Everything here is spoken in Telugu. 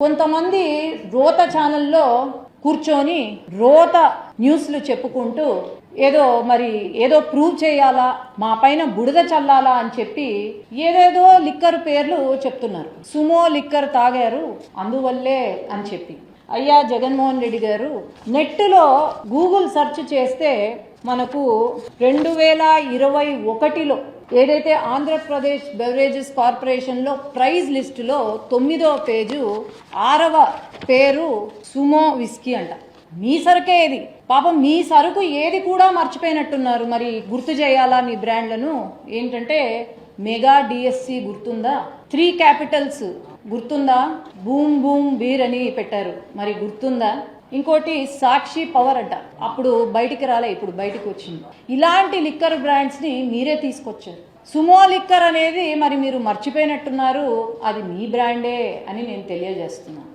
కొంతమంది రోత ఛానల్లో కూర్చొని రోత న్యూస్లు చెప్పుకుంటూ ఏదో మరి ఏదో ప్రూవ్ చేయాలా మా పైన బుడద చల్లాలా అని చెప్పి ఏదేదో లిక్కర్ పేర్లు చెప్తున్నారు. సుమో లిక్కర్ తాగారు అందువల్లే అని చెప్పి. అయ్యా జగన్మోహన్ రెడ్డి గారు నెట్లో గూగుల్ సెర్చ్ చేస్తే మనకు రెండు వేల ఇరవై ఒకటిలో ఏదైతే ఆంధ్రప్రదేశ్ బెవరేజెస్ కార్పొరేషన్లో ప్రైజ్ లిస్టులో తొమ్మిదో పేజు ఆరవ పేరు సుమో విస్కీ అంట. మీ సరుకే ఇది పాపం మీ సరుకు ఏది కూడా మర్చిపోయినట్టున్నారు. మరి గుర్తు చేయాలా మీ బ్రాండ్లను? ఏంటంటే మెగా డిఎస్సి గుర్తుందా? త్రీ క్యాపిటల్స్ గుర్తుందా? బూమ్ బూమ్ బీర్ అని పెట్టారు. మరి గుర్తుందా? ఇంకోటి సాక్షి పవర్ అంట అప్పుడు బయటికి రాలే ఇప్పుడు బయటికి వచ్చింది. ఇలాంటి లిక్కర్ బ్రాండ్స్ని మీరే తీసుకొచ్చారు. సుమో లిక్కర్ అనేది మరి మీరు మర్చిపోయినట్టున్నారు అది మీ బ్రాండే అని నేను తెలియజేస్తున్నాను.